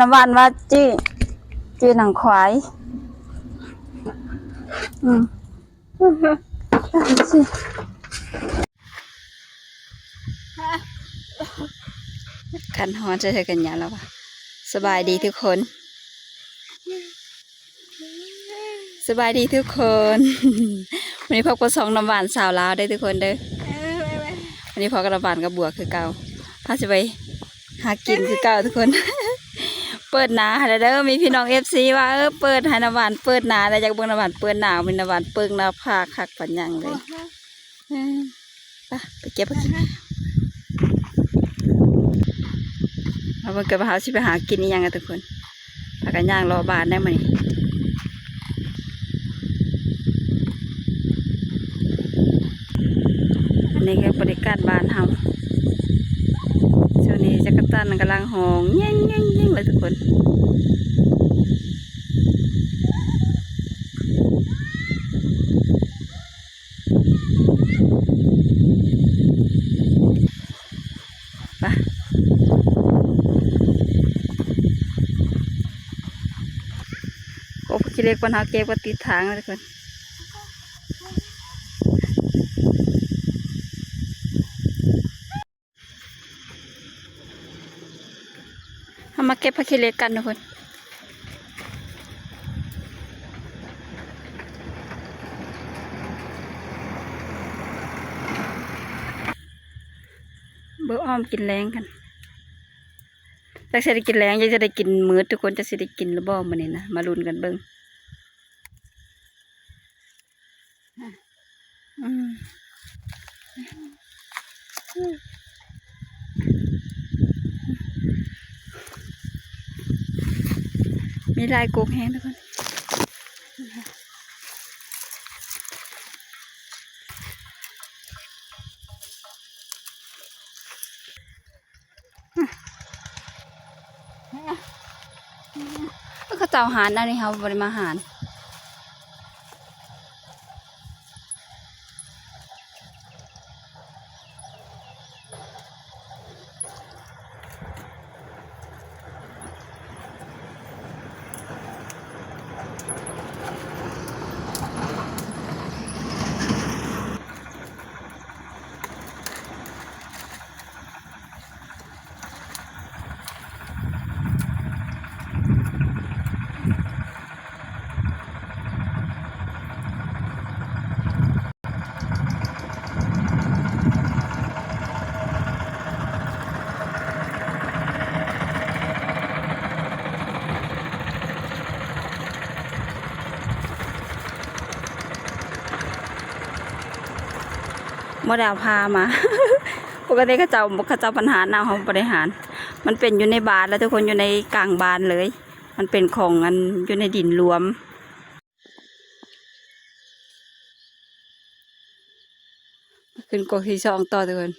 น้ำหวานว่าจี้จี้หนังควายอืมสิกันฮอนจะใช้กันยาแล้วปะสบายดีทุกคน สบายดีทุกคนวันนี้พบกับสองน้ำหวานสาวลาวได้ทุกคนเด้อวันนี้พอกับน้ำหวานกับบัวคือเก่าพาจะไปหากินคือเก่าทุกคน เปิดหนาแล้วเด้อมีพี่น้องเอฟซีว่าเออเปิดให้น้ำหวานเปิดหนาแล้วอยากเบิ่งน้ำหวานเปิดหนาวมีน้ำหวานเปิงหน้าผากคักปัญญังเลยไปไปเก็บไปกินเราเบิ่งกับเขาสิไปหากินนี่ยังกันทุกคนพากันย่างรอบานได้ไหมอันนี้คือบริการบ้านเฮา นี้จักรจันกำลังหองแย่งแย่งแย่งเลยทุกคนโอ้พี่เล็กปัญหาเก็บก็ติดทางเลยทุกคน เก็บผักขี้เหล็กกันทุกคนเบอร์อ้อมกินแรงกันจะจะได้กินแรงยังจะได้กินมือทุกคนจะสิได้กินหรือบ่มื้อนี้นะมาลุ้นกันเบิ่งอืม มีลายกกแห้งทุกคนก็เจ้าหารอันนี้เขาบริมาหาร มดาวพามา ปกติเขาเจ้าเขาเจ้าปัญหาหน้าของบริหาร มันเป็นอยู่ในบานแล้วทุกคนอยู่ในกลางบานเลย มันเป็นของอันอยู่ในดินรวมขึ้นกที่สองต่อทุกคน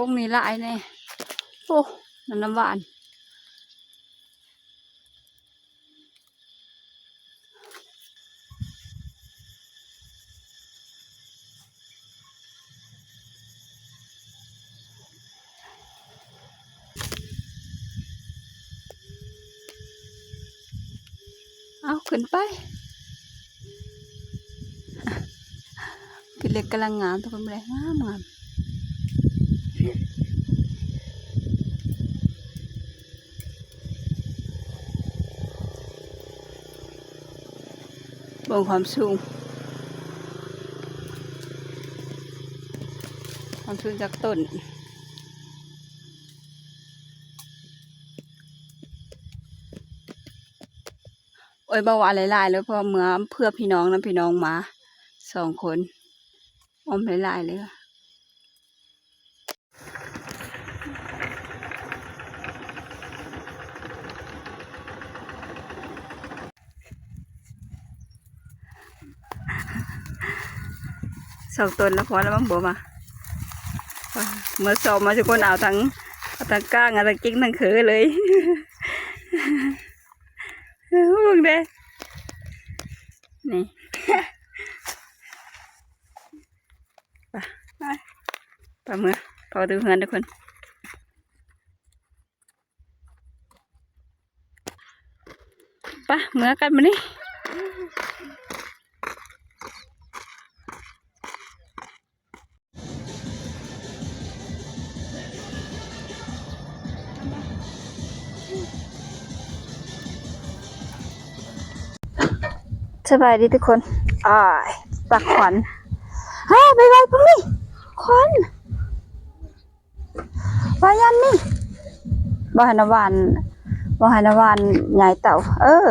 พวกนี้หลายแน่โอ้น้ำน้ำหวานเอาขึ้นไปคือเล็กกำลังงามทุกคนเลยงามงาม เบิ่งความสูง ความสูงจากต้นโอ้ยเบาวาหลายๆเลยพราะเมื่อเพื่อพี่น้องนะพี่น้องมาสองคนอมหลายๆเลย สองตนแล้วพอแล้วมั้งบัวมาเมื่อสอบมาทุกคนเอาทั้งเอาทั้งก้างเอาทั้งกิ้งทั้งเขือเลยงเด้นี่ไปไปเมื่อพอดูเฮือนทุกคนไปเมื่อกันมานี่ สบายดีทุกคนอ่ายปักขวัญฮ้ยไปไว้พุ่งนี่ขวัญวายันนี่บ่หันวานบ่หันวานใหญ่เต่า เออ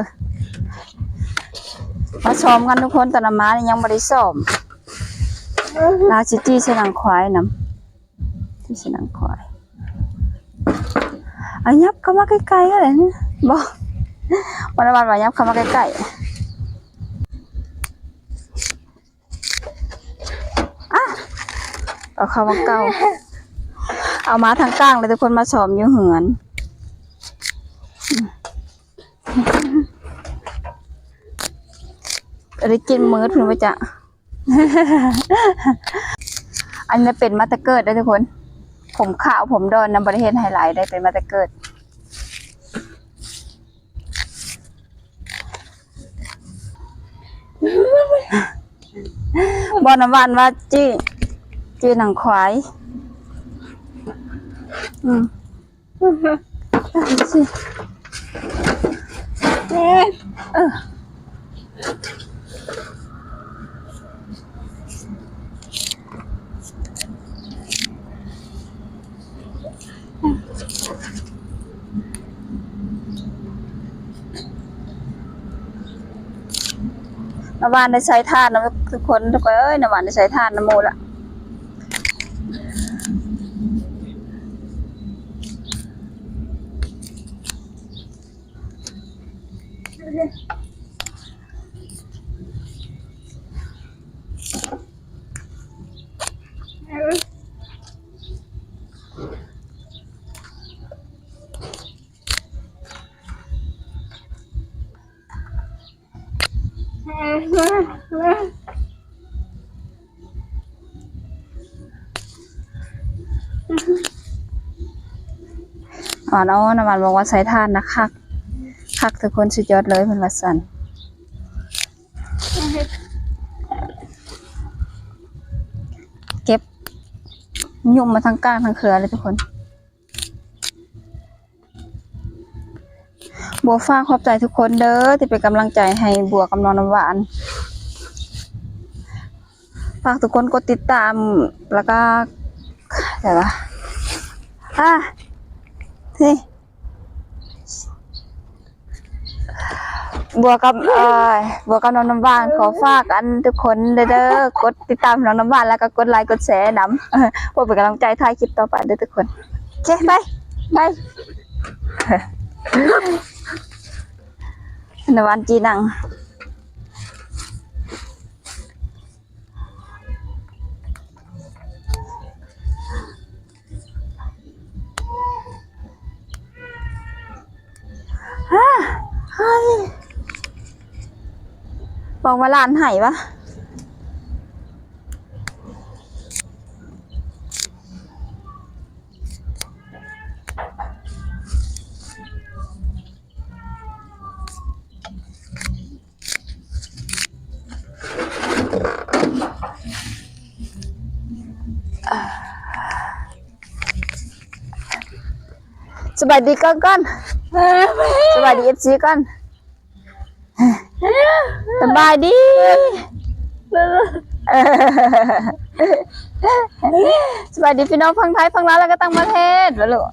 มาซ้อมกันทุกคนต่ละม้านี่ยังบ่ได้ซ้อมลาจิจี้สนังควายนำที่สนังควายอันยับเข้ามาใกล้ๆก็เลยนะบ่วันวันว่ายับเข้ามาใกล้ๆ เอาเข้ามาเก่าเอามาทางกลางเลยทุกคนมาสอมอยู่เหือนได้กินมื้อถึงว่าจะ อันนี้เป็นมาตะเกิดได้ทุกคน ผมขาวผมดอนนำบริเทศไฮไลท์ได้เป็นมาตะเกิดบอน้ำหวานว่าจี้ จีหนังควายอืมสิเออน้ำหวานได้ใช้ทานนะทุกคนทุกคนเอ้ยน้ำหวานได้ใช้ทานน้ำโมละ อ๋อน้อน้ำมันบอกว่าใช้ท่านนะคักคักทุกคนสุดยอดเลยเป็นวัสันเก็บยุ่มมาทั้งก้านทั้งเครือเลยทุกคนบัวฟ้าขอบใจทุกคนเด้อที่เป็นกำลังใจให้บัวกำนองน้ำหวานฝากทุกคนกดติดตามแล้วก็แต่ว่าอะ นี่บัวกับเอ่อบัวกับน้องน้ำหวานขอฝากอันทุกคนเด้อเด้อกดติดตามน้องน้ำหวานแล้วก็กดไลค์กดแชร์นำเพื่อเป็นกำลังใจถ่ายคลิปต่อไปเด้อทุกคนโอเคไปไปน้ำหวานจีนัง บอกว่าร้านไห่ปะสบายดีก่อนก่อนสบายดีเอฟซีก่อน สบายดีสบายดีพี่น้องพังไทยพังลาวแล้วก็ตั้งประเทศวะลูกอ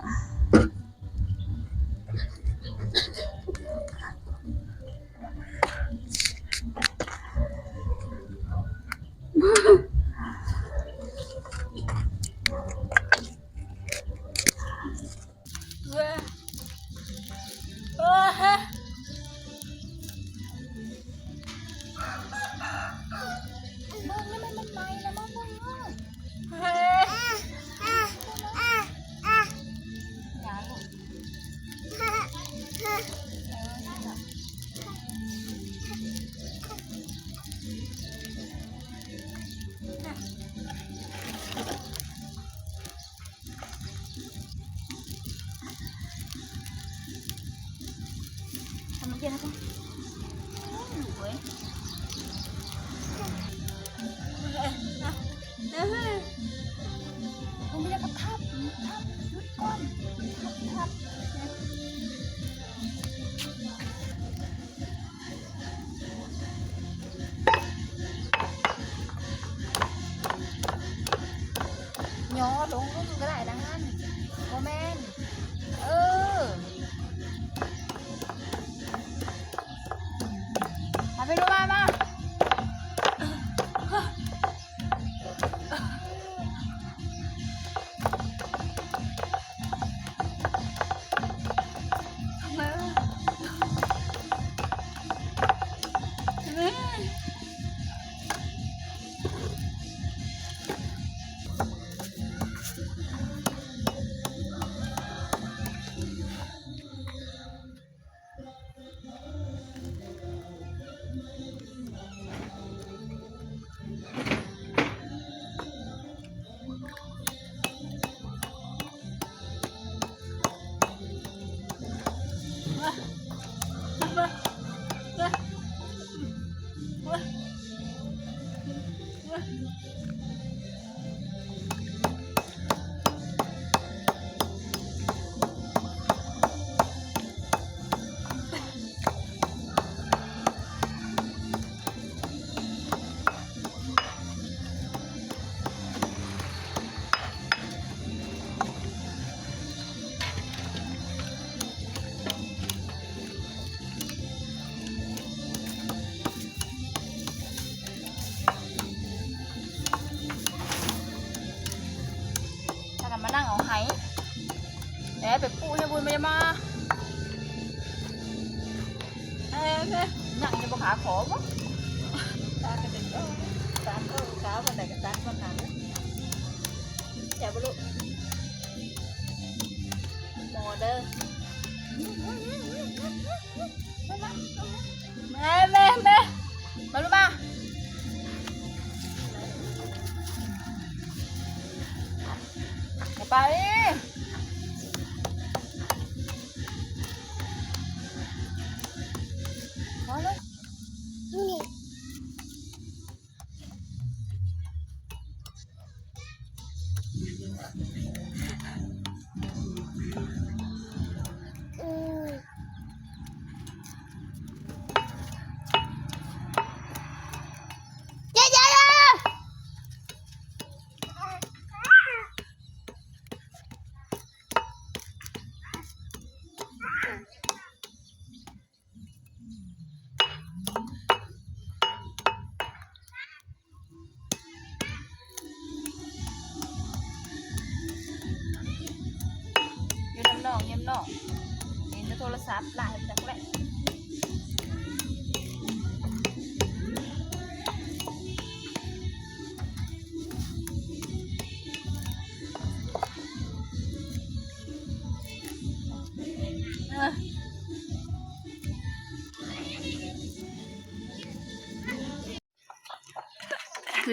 แม่แม่แม่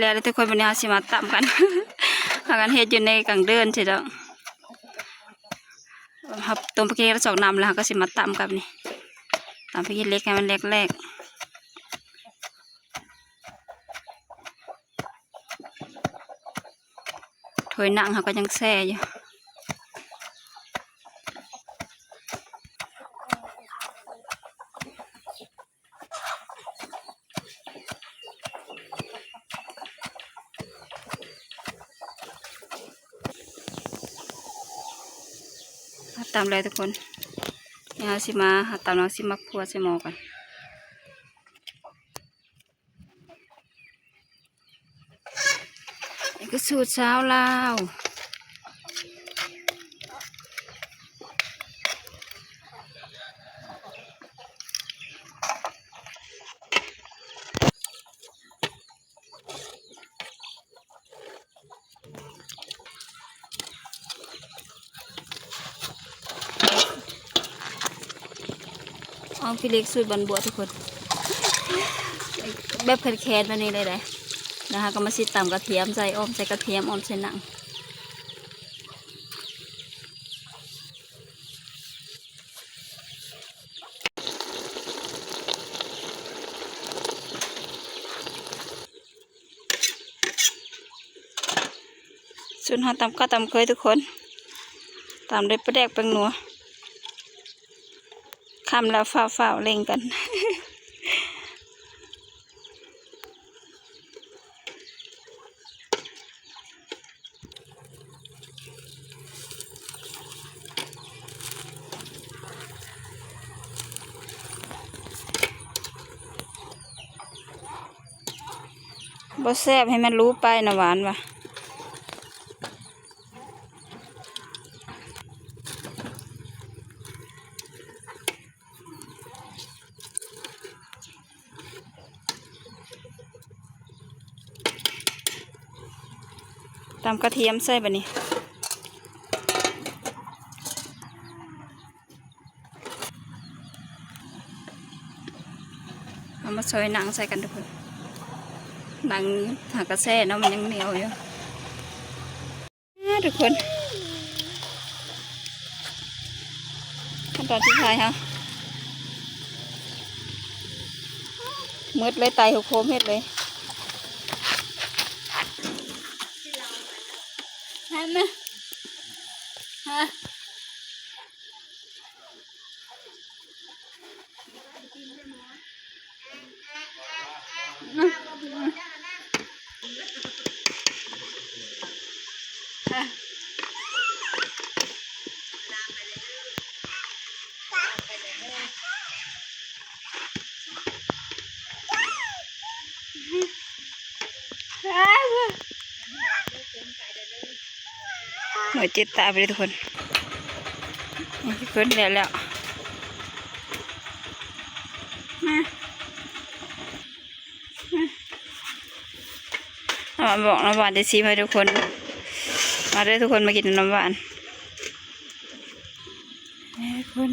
แล้วทุกคนวันนี้เราสิมาตำกันพากันเฮ็ดอยู่ในกลางเดือนใช่ดอกครับตัวพริกแล้วจอกนำแล้วก็สิมาตำกับนี่ตำพริกเล็กให้มันเล็กแรกถอยนั่งเขาก็ยังแซ่อยู่ ตามเลยทุกคนนี่เราสิมาหาตำเราสิมาพัวใส่หม้อกันนี่ก็สูตรเช้าลาว อ้อมพี่เล็กสูตรบันบัวทุกคนแบบแคนๆมานี่เลยเลยนะคะก็มาสิตำกระเทียมใส่อ้อมใส่กระเทียมอ้อมใส่หนังส่วนหาตำก็ตำเคยทุกคนตำด้วยปลาแดกแป้งนัว คำแล้วฝ้าฝ้าๆเล่งกัน บ่แซ่บให้มันรู้ไปนะหวานว่ะ กระเทียมใส่บะนี้เอามาซอยหนังใส่กันทุกคนหนังหากระแซ่เนาะมันยังเหนียวอยู่อ่ทุกคนขั้นตอนที่ท้ายฮะมืดเลยไตหกโคมเฮ็ดเลยฮะแม่ฮะ หน่วยจิตตาไปเลยทุกคนนี่ทุกคนแล้วแล้วาบอกน้ำหวานจะซีให้ทุกคน มาเด้ทุกคนมากินน้ำหวานนี่ทุกคน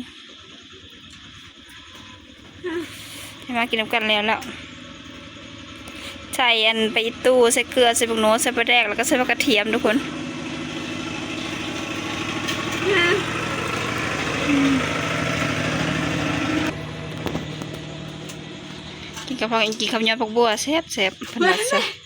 ให้มากินน้ำกันแล้วแล้วใส่อันไปตู้ใส่เกลือใส่ผงโน้ใส่ปลาแดกแล้วก็ใส่ปลากระเทียมทุกคนกินกระเพรากินข้าวยอดพวกบัวแซ่บแซ่บพนักแซ่บ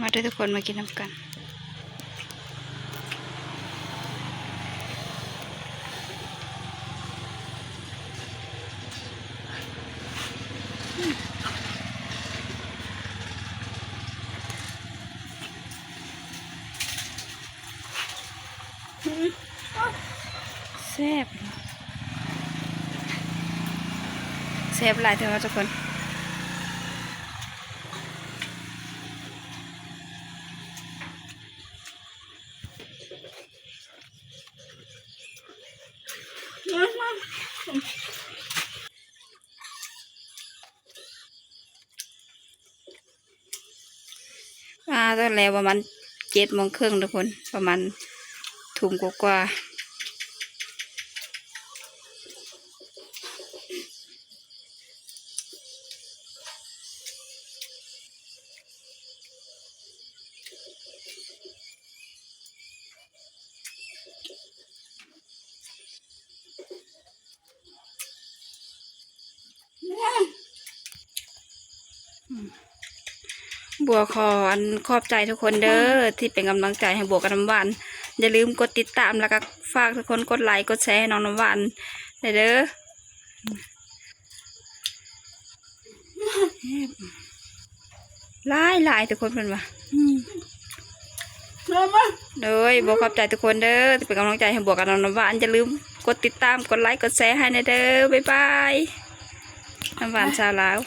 มาด้วยทุกคนมากินน้ำกันแซ่บแซ่บหลายเถอะทุกคน มาตอน แล้วประมาณเจ็ดโมงครึ่งทุกคนประมาณทุ่มกว่าๆ บัวขออันขอบใจทุกคนเด้อที่เป็นกำลังใจให้บัวกับน้ำหวานอย่าลืมกดติดตามแล้วก็ฝากทุกคนกดไลค์กดแชร์ให้น้องน้ำหวานได้เด้อหลายหลายทุกคนเป็นว่าโดยบัวขอบใจทุกคนเด้อเป็นกำลังใจให้บัวกับน้องน้ำหวานอย่าลืมกดติดตามกดไลค์กดแชร์ให้นะเด้อบ๊ายบายน้ำหวานชาวลาว